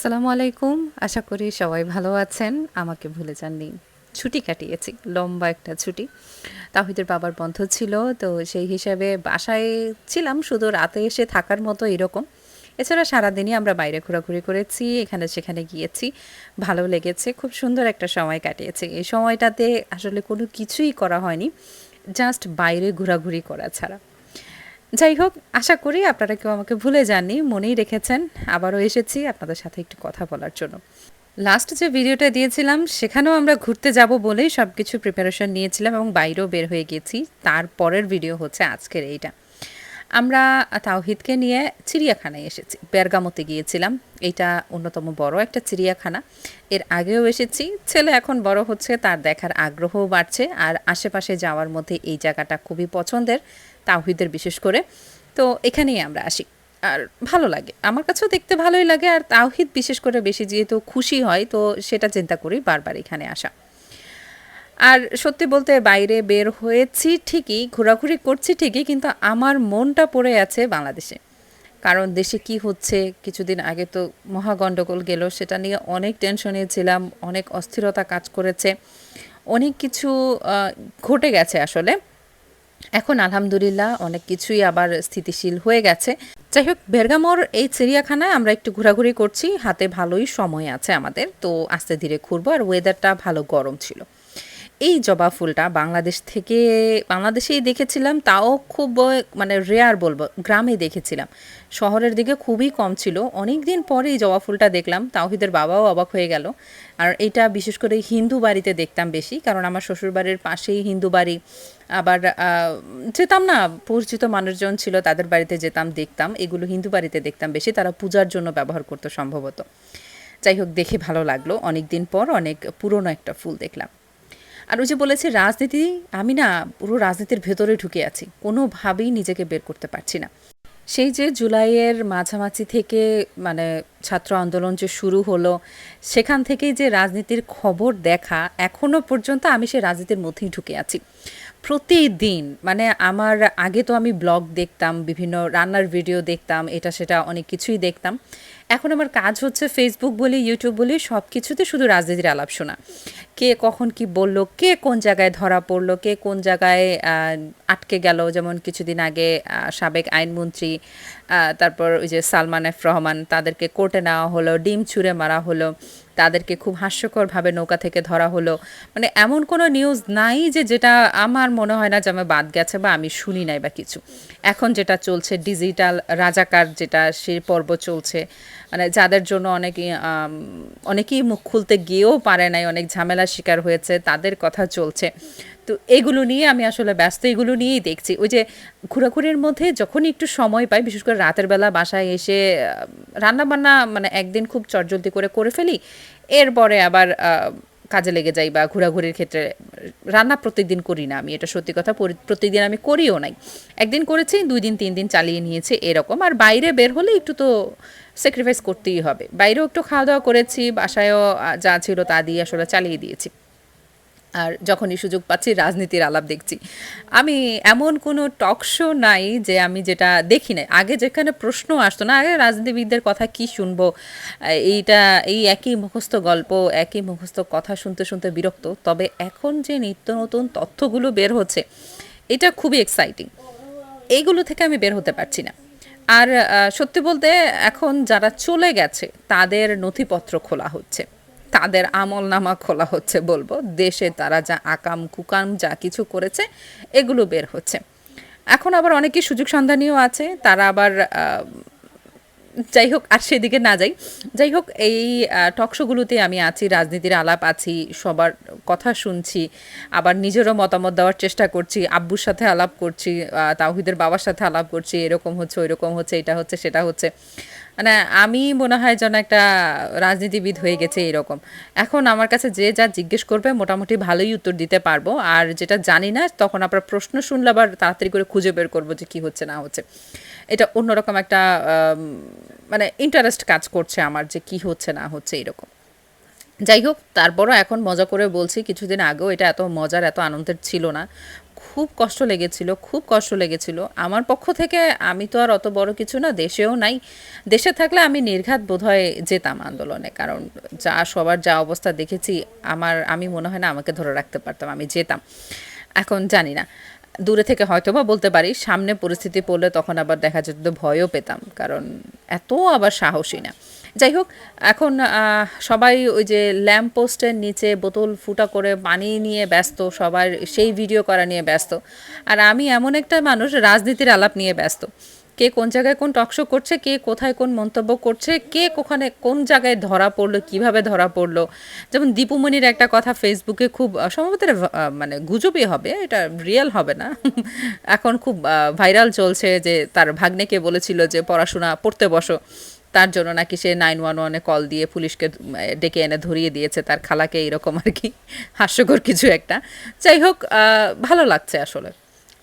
আসসালামু আলাইকুম। আশা করি সবাই ভালো আছেন। আমাকে ভুলে যাননি। ছুটি কাটিয়েছি, লম্বা একটা ছুটি। তাহিদের বাবার বন্ধ ছিল, তো সেই হিসাবে বাসায় ছিলাম, শুধু রাতে এসে থাকার মতো এরকম। এছাড়া সারাদিনই আমরা বাইরে ঘোরাঘুরি করেছি, এখানে সেখানে গিয়েছি। ভালো লেগেছে, খুব সুন্দর একটা সময় কাটিয়েছি। এই সময়টাতে আসলে কোনো কিছুই করা হয়নি, জাস্ট বাইরে ঘোরাঘুরি করা ছাড়া। যাই হোক, আশা করি আপনারা কেউ আমাকে ভুলে যাননি, মনেই রেখেছেন। আবারও এসেছি আপনাদের সাথে একটু কথা বলার জন্য। লাস্ট যে ভিডিওটা দিয়েছিলাম, সেখানেও আমরা ঘুরতে যাব বলেই সব কিছু প্রিপারেশন নিয়েছিলাম এবং বাইরেও বের হয়ে গেছি। তারপরের ভিডিও হচ্ছে আজকের এইটা। আমরা তাওহিদকে নিয়ে চিড়িয়াখানায় এসেছি, বেরগামতে গিয়েছিলাম। এটা অন্যতম বড় একটা চিড়িয়াখানা। এর আগেও এসেছি। ছেলে এখন বড় হচ্ছে, তার দেখার আগ্রহও বাড়ছে। আর আশেপাশে যাওয়ার মধ্যে এই জায়গাটা খুবই পছন্দের। তাওহিদের বিশেষ করে। তো এখানেই আমরা আসি। আর ভালো লাগে। আমার কাছেও দেখতে ভালোই লাগে। আর তাওহিদ বিশেষ করে বেশি যেহেতু খুশি হয়, তো সেটা চিন্তা করি বারবার এখানে আসা। আর সত্যি বলতে বাইরে বের হয়েছি ঠিকই, ঘোরাঘুরি করছি ঠিকই, কিন্তু আমার মনটা পড়ে আছে বাংলাদেশে। কারণ দেশে কি হচ্ছে, কিছুদিন আগে তো মহাগণ্ডগোল গেল, সেটা নিয়ে অনেক টেনশনে ছিলাম, অনেক অস্থিরতা কাজ করেছে, অনেক কিছু ঘটে গেছে আসলে। এখন আলহামদুলিল্লাহ অনেক কিছুই আবার স্থিতিশীল হয়ে গেছে। যাই হোক, বেরগামোর এই চিড়িয়াখানায় আমরা একটু ঘোরাঘুরি করছি। হাতে ভালোই সময় আছে আমাদের। তো আস্তে ধীরে ঘুরবো আর ওয়েদারটা ভালো গরম ছিল। এই জবা ফুলটা বাংলাদেশ থেকে, বাংলাদেশেই দেখেছিলাম, তাও খুব মানে রেয়ার বলব, গ্রামে দেখেছিলাম। শহরের দিকে খুবই কম ছিল। অনেক দিন পরে এই জবা ফুলটা দেখলাম, তাওহিদের বাবাও অবাক হয়ে গেল। আর এটা বিশেষ করে হিন্দু বাড়িতে দেখতাম বেশি, কারণ আমার শ্বশুরবাড়ির পাশেই হিন্দু বাড়ি। আবার যেতাম না, পরিচিত মানুষজন ছিল, তাদের বাড়িতে যেতাম, দেখতাম। এগুলো হিন্দু বাড়িতে দেখতাম বেশি, তারা পূজার জন্য ব্যবহার করতো সম্ভবত। যাই হোক, দেখে ভালো লাগল। অনেক দিন পর অনেক পুরনো একটা ফুল দেখলাম। আর ওই যে বলেছে, রাজনীতি, আমি না পুরো রাজনীতির ভেতরে ঢুকে আছি। কোনোভাবেই নিজেকে বের করতে পারছি না। সেই যে জুলাইয়ের মাঝামাঝি থেকে মানে ছাত্র আন্দোলন যে শুরু হলো, সেখান থেকেই যে রাজনীতির খবর দেখা, এখনও পর্যন্ত আমি সেই রাজনীতির মধ্যেই ঢুকে আছি। প্রতিদিন মানে আমার আগে তো আমি ব্লগ দেখতাম, বিভিন্ন রান্নার ভিডিও দেখতাম, এটা সেটা অনেক কিছুই দেখতাম। এখন আমার কাজ হচ্ছে ফেসবুক বলি ইউটিউব বলি সব কিছুতে শুধু রাজনীতির আলাপ শোনা। কে কখন কি বলল, কে কোন জায়গায় ধরা পড়ল, কে কোন জায়গায় আটকে গেল, যেমন কিছুদিন আগে সাবেক আইনমন্ত্রী তারপর ওই যে সালমান এফ রহমান, তাদেরকে কোর্টে নেওয়া হলো, ডিম ছুঁড়ে মারা হলো তাদেরকে খুব হাস্যকরভাবে নৌকা থেকে ধরা হলো। মানে এমন কোনো নিউজ নাই যে যেটা আমার মনে হয় না যে আমি বাদ গেছে বা আমি শুনি নাই বা কিছু। এখন যেটা চলছে ডিজিটাল রাজাকার যেটা সে পর্ব চলছে মানে যাদের জন্য অনেকে অনেকেই মুখ খুলতে গিয়েও পারে নাই, অনেক ঝামেলা শিকার হয়েছে, তাদের কথা চলছে। তো এগুলো নিয়ে আমি আসলে ব্যস্ত, এগুলো নিয়েই দেখছি। ওই যে ঘোরাঘুরির মধ্যে যখনই একটু সময় পাই, বিশেষ করে রাতের বেলা বাসায় এসে রান্না বান্না মানে একদিন খুব চটজলদি করে করে ফেলি, এরপরে আবার কাজে লেগে যাই বা ঘোরাঘুরির ক্ষেত্রে, রান্না প্রত্যেকদিন করি না আমি, এটা সত্যি কথা, পরি- প্রত্যেকদিন আমি করিও নাই। একদিন করেছি, দুই দিন, তিন দিন চালিয়ে নিয়েছি, এরকম। আর বাইরে বের হলে একটু তো স্যাক্রিফাইস করতেই হবে। বাইরেও একটু খাওয়া দাওয়া করেছি, বাসায়ও যা ছিল তা দিয়ে আসলে চালিয়ে দিয়েছি। আর যখনই সুযোগ পাচ্ছি, রাজনীতির আলাপ দেখছি। আমি এমন কোনো টক শো নাই যে আমি যেটা দেখি নাই। আগে যেখানে প্রশ্ন আসতো না, আগে রাজনীতিবিদদের কথা কি শুনব, এইটা, এই একই মুখস্থ গল্প, একই মুখস্থ কথা শুনতে শুনতে বিরক্ত। তবে এখন যে নিত্য নতুন তথ্যগুলো বের হচ্ছে, এটা খুবই এক্সাইটিং এইগুলো থেকে আমি বের হতে পারছি না। আর সত্যি বলতে এখন যারা চলে গেছে, তাদের নথিপত্র খোলা হচ্ছে। তাদের আমল নামা খোলা হচ্ছে বলব। দেশে তারা যা আকাম কুকাম যা কিছু করেছে, এগুলো বের হচ্ছে। এখন আবার অনেকে সুযোগ সন্ধানীয় আছে। তারা আবার যাই হোক আর সেদিকে না যাই। যাই হোক এই টক শোগুলোতে আমি আছি রাজনীতির আলাপ আছি সবার কথা শুনছি আবার নিজেরও মতামত দেওয়ার চেষ্টা করছি আব্বুর সাথে আলাপ করছি আহ, তাওহিদের বাবার সাথে আলাপ করছি এরকম হচ্ছে ওইরকম হচ্ছে এটা হচ্ছে সেটা হচ্ছে। মানে আমি মনে হয় যেন একটা রাজনীতিবিদ হয়ে গেছে এরকম এখন আমার কাছে যে যা জিজ্ঞেস করবে মোটামুটি ভালোই উত্তর দিতে পারব। আর যেটা জানি না তখন আবার প্রশ্ন শুনলে আবার তাড়াতাড়ি করে খুঁজে বের করব যে কী হচ্ছে না হচ্ছে। এটা অন্যরকম একটা মানে ইন্টারেস্ট কাজ করছে আমার যে কি হচ্ছে, না হচ্ছে, এরকম। যাই হোক, তারপরও এখন মজা করে বলছি, কিছুদিন আগেও এটা এত মজার, এত আনন্দের ছিল না। খুব কষ্ট লেগেছিল, খুব কষ্ট লেগেছিল। আমার পক্ষ থেকে আমি তো আর অত বড় কিছু না, দেশেও নাই। দেশে থাকলে আমি নির্ঘাত বোধহয় যেতাম আন্দোলনে, কারণ যা, সবার যা অবস্থা দেখেছি, আমার, আমি মনে হয় না আমাকে ধরে রাখতে পারতাম, আমি যেতাম। এখন জানি না। দূরে থেকে হয়তো বা বলতে পারি, সামনে পরিস্থিতি পড়লে তখন আবার দেখা যেত ভয়ও পেতাম, কারণ এত আবার সাহসী না। যাই হোক, এখন সবাই ওই যে ল্যাম্প পোস্টের নিচে বোতল ফুটা করে পানি নিয়ে ব্যস্ত, সবার সেই ভিডিও করা নিয়ে ব্যস্ত। আর আমি এমন একটা মানুষ, রাজনীতির আলাপ নিয়ে ব্যস্ত। কে কোন জায়গায় কোন টকশো করছে, কে কোথায় কোন মন্তব্য করছে, কে কোখানে কোন জায়গায় ধরা পড়ল, কীভাবে ধরা পড়ল। যেমন দীপুমণির একটা কথা ফেসবুকে খুব সম্ভবত মানে গুজবই হবে, এটা রিয়েল হবে না। এখন খুব ভাইরাল চলছে যে তার ভাগ্নেকে বলেছিল যে, পড়াশোনা পড়তে বসো। তার জন্য নাকি সে নাইন ওয়ান ওয়ানে কল দিয়ে পুলিশকে ডেকে এনে ধরিয়ে দিয়েছে, তার খালাকে এরকম আর কি। হাস্যকর কিছু একটা। যাই হোক ভালো লাগছে আসলে।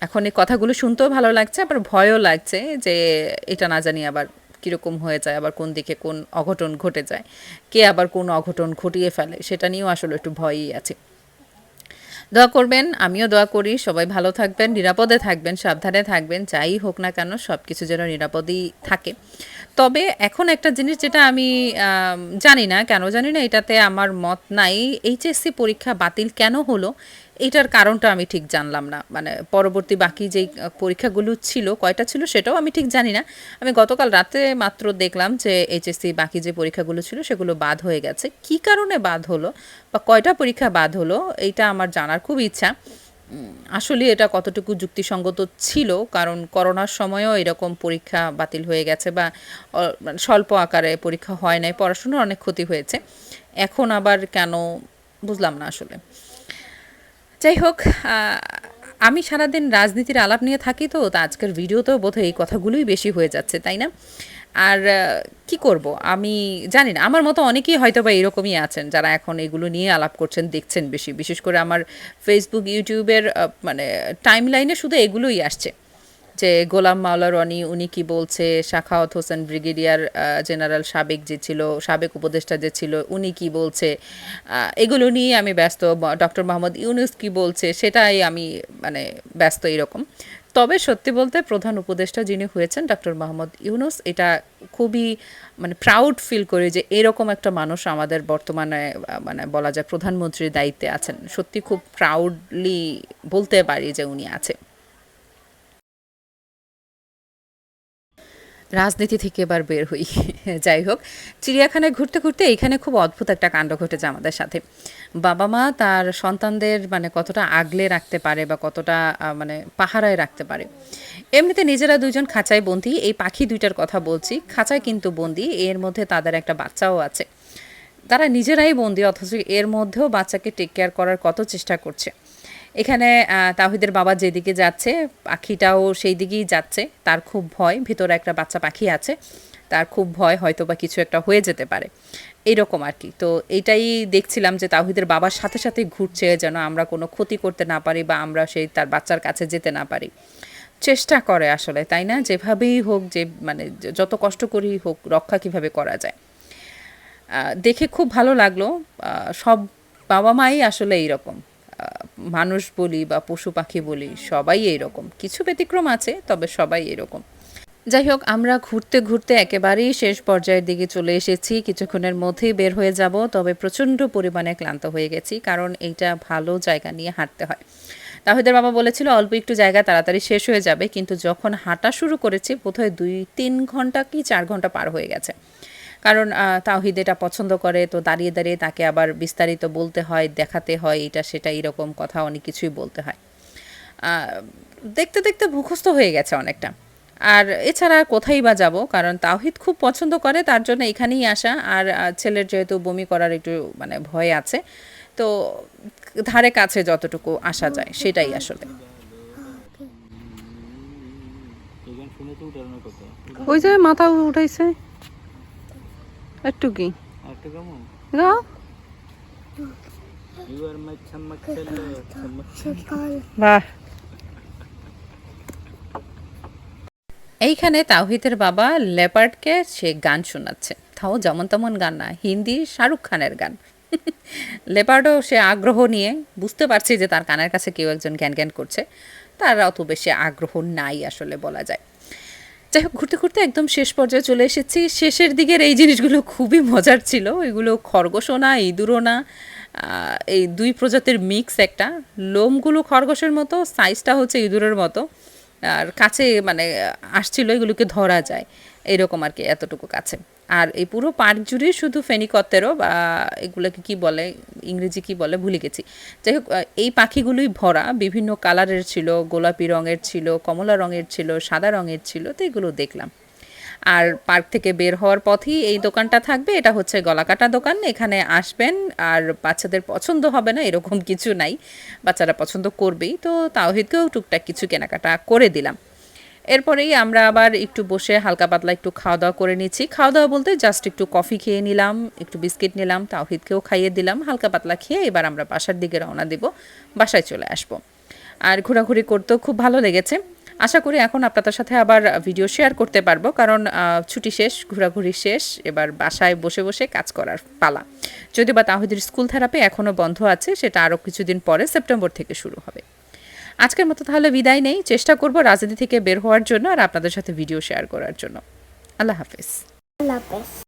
এখন এই কথাগুলো শুনতেও ভালো লাগছে, আবার ভয়ও লাগছে যে এটা না জানি আবার কীরকম হয়ে যায়, আবার কোন দিকে কোন অঘটন ঘটে যায়, কে আবার কোন অঘটন ঘটিয়ে ফেলে, সেটা নিয়েও আসলে একটু ভয়ই আছে। দোয়া করবেন, আমিও দোয়া করি, সবাই ভালো থাকবেন, নিরাপদে থাকবেন, সাবধানে থাকবেন, যাই হোক না কেন সব কিছু যেন নিরাপদেই থাকে। তবে এখন একটা জিনিস যেটা আমি, জানি না, কেন জানি না, এটাতে আমার মত নাই, এইচএসসি পরীক্ষা বাতিল কেন হলো এটার কারণটা আমি ঠিক জানলাম না। মানে পরবর্তী বাকি যেই পরীক্ষাগুলো ছিল, কয়টা ছিল সেটাও আমি ঠিক জানি না। আমি গতকাল রাতে মাত্র দেখলাম যে এইচএসসি বাকি যে পরীক্ষাগুলো ছিল সেগুলো বাদ হয়ে গেছে। কি কারণে বাদ হলো বা কয়টা পরীক্ষা বাদ হলো এইটা আমার জানার খুব ইচ্ছা। আসলে এটা কতটুকু যুক্তিসঙ্গত ছিল, কারণ করোনার সময়ও এরকম পরীক্ষা বাতিল হয়ে গেছে বা মানে স্বল্প আকারে পরীক্ষা হয় নাই, পড়াশোনার অনেক ক্ষতি হয়েছে। এখন আবার কেন, বুঝলাম না আসলে। যাই হোক আমি সারাদিন রাজনীতির আলাপ নিয়ে থাকি তো, তা আজকের ভিডিওতেও বোধহয় এই কথাগুলোই বেশি হয়ে যাচ্ছে, তাই না? আর কি করব? আমি জানি না, আমার মতো অনেকেই হয়তো বা এরকমই আছেন, যারা এখন এগুলো নিয়ে আলাপ করছেন, দেখছেন বেশি। বিশেষ করে আমার ফেসবুক ইউটিউবের মানে টাইম লাইনে শুধু এগুলোই আসছে। যে গোলাম মাওলা রনি, উনি কি বলছে? শাখাওয়াত হোসেন ব্রিগেডিয়ার জেনারেল সাবেক যে ছিল, সাবেক উপদেষ্টা যে ছিল, উনি কি বলছে? এগুলো নিয়ে আমি ব্যস্ত। ডক্টর মোহাম্মদ ইউনুস কি বলছে? সেটাই আমি মানে ব্যস্ত এরকম। তবে সত্যি বলতে প্রধান উপদেষ্টা যিনি হয়েছেন, ডক্টর মোহাম্মদ ইউনুস, এটা খুবই মানে প্রাউড ফিল করি যে এরকম একটা মানুষ আমাদের বর্তমানে মানে বলা যায় প্রধানমন্ত্রীর দায়িত্বে আছেন। সত্যি খুব প্রাউডলি বলতে পারি যে উনি আছে রাজনীতি থেকে এবার বের হই। যাই হোক, চিড়িয়াখানায় ঘুরতে ঘুরতে এখানে খুব অদ্ভুত একটা কাণ্ড ঘটেছে আমাদের সাথে। বাবা মা তার সন্তানদের মানে কতটা আগলে রাখতে পারে বা কতটা মানে পাহারায় রাখতে পারে। এমনিতে নিজেরা দুজন খাঁচায় বন্দি, এই পাখি দুইটার কথা বলছি, খাঁচায় কিন্তু বন্দি, এর মধ্যে তাদের একটা বাচ্চাও আছে। তারা নিজেরাই বন্দি, অথচ এর মধ্যেও বাচ্চাকে টেক কেয়ার করার কত চেষ্টা করছে। এখানে তাহিদের বাবা যেদিকে যাচ্ছে, পাখিটাও সেই দিকেই যাচ্ছে। তার খুব ভয়, ভিতরে একটা বাচ্চা পাখি আছে। তার খুব ভয় হয়তো বা কিছু একটা হয়ে যেতে পারে। এইরকম আর কি। তো এইটাই দেখছিলাম যে তাহিদের বাবার সাথে সাথে ঘুরছে যেন আমরা কোনো ক্ষতি করতে না পারি বা আমরা সেই তার বাচ্চার কাছে যেতে না পারি। চেষ্টা করে আসলে, তাই না? যেভাবেই হোক, যে মানে যত কষ্ট করেই হোক, রক্ষা কীভাবে করা যায়। দেখে খুব ভালো লাগল। সব বাবা মাই আসলে এইরকম। মানুষ বলি বা পশু পাখি বলি, সবাই এইরকম। কিছু ব্যতিক্রম আছে, তবে সবাই এরকম। যাই হোক, আমরা ঘুরতে ঘুরতে একেবারেই শেষ পর্যায়ের দিকে চলে এসেছি। কিছুক্ষণের মধ্যেই বের হয়ে যাব, তবে প্রচণ্ড পরিমাণে ক্লান্ত হয়ে গেছি, কারণ এইটা ভালো জায়গা নিয়ে হাঁটতে হয়। তাহিদের বাবা বলেছিল, অল্প একটু জায়গা তাড়াতাড়ি শেষ হয়ে যাবে, কিন্তু যখন হাঁটা শুরু করেছি, বোধহয় দুই তিন ঘণ্টা কি চার ঘণ্টা পার হয়ে গেছে। কারণ তাওহিদ এটা পছন্দ করে তো দাঁড়িয়ে দাঁড়িয়ে তাকে আবার বিস্তারিত বলতে হয় দেখাতে হয় এটা সেটা এরকম কথা অনেক কিছুই বলতে হয়। দেখতে দেখতে মুখস্থ হয়ে গেছে অনেকটা। আর এছাড়া কোথায় বা যাব? কারণ তাওহিদ খুব পছন্দ করে তার জন্য এখানেই আসা। আর ছেলের যেহেতু বমি করার একটু মানে ভয় আছে তো ধারে কাছে যতটুকু আসা যায় সেটাই আসলে। এই গান শুনে তো ওই যে মাথা উঠাইছে। একটু কি? কেমন? গাও বাহ। এইখানে তাওহিদের বাবা লেপার্ডকে সে গান শোনাচ্ছে। তাও যেমন তেমন গান না হিন্দি শাহরুখ খানের গান। লেপার্ডও সে আগ্রহ নিয়ে বুঝতে পারছি যে তার কানের কাছে কেউ একজন জ্ঞান জ্ঞান করছে তার অত বেশি আগ্রহ নাই আসলে বলা যায়। যাই হোক, ঘুরতে ঘুরতে একদম শেষ পর্যায়ে চলে এসেছি। শেষের দিকের এই জিনিসগুলো খুবই মজার ছিল। এগুলো খরগোশও না, ইঁদুরও না। এই দুই প্রজাতির মিক্স একটা। লোমগুলো খরগোশের মতো সাইজটা হচ্ছে ইঁদুরের মতো। আর কাছে মানে আসছিল এগুলোকে ধরা যায়, এরকম আর কি এতটুকু কাছে। আর এই পুরো পার্ক জুড়ে শুধু ফেনিকত্তেরও বা এগুলোকে কি বলে, ইংরেজি কি বলে, ভুলে গেছি। যাই হোক এই পাখিগুলোই ভরা, বিভিন্ন কালারের ছিল, গোলাপি রঙের ছিল, কমলা রঙের ছিল, সাদা রঙের ছিল, তো এগুলো দেখলাম। আর পার্ক থেকে বের হওয়ার পথেই এই দোকানটা থাকবে। এটা হচ্ছে গলাকাটা দোকান। এখানে আসবেন আর বাচ্চাদের পছন্দ হবে না, এরকম কিছু নাই। বাচ্চারা পছন্দ করবেই। তো তাওহিদকেও টুকটাক কিছু কেনাকাটা করে দিলাম। এরপরেই আমরা আবার একটু বসে হালকা পাতলা একটু খাওয়া দাওয়া করে নিচ্ছি। খাওয়া দাওয়া বলতে জাস্ট একটু কফি খেয়ে নিলাম, একটু বিস্কিট নিলাম, তাওহিদকেও খাইয়ে দিলাম। হালকা পাতলা খেয়ে এবার আমরা বাসার দিকে রওনা দেব। বাসায় চলে আসব। আর ঘোরাঘুরি করতেও খুব ভালো লেগেছে। আশা করি এখন আপনাদের সাথে আবার ভিডিও শেয়ার করতে পারব, কারণ ছুটি শেষ, ঘোরাঘুরি শেষ, এবার বাসায় বসে বসে কাজ করার পালা। যদি বা তাহিদের স্কুল থেরাপি এখনও বন্ধ আছে, সেটা আরও কিছুদিন পরে সেপ্টেম্বর থেকে শুরু হবে। আজকের মতো তাহলে বিদায় নেই, চেষ্টা করব রাজনীতি থেকে বের হওয়ার জন্য আর আপনাদের সাথে ভিডিও শেয়ার করার জন্য। আল্লাহ হাফিজ। আল্লাহ হাফেজ।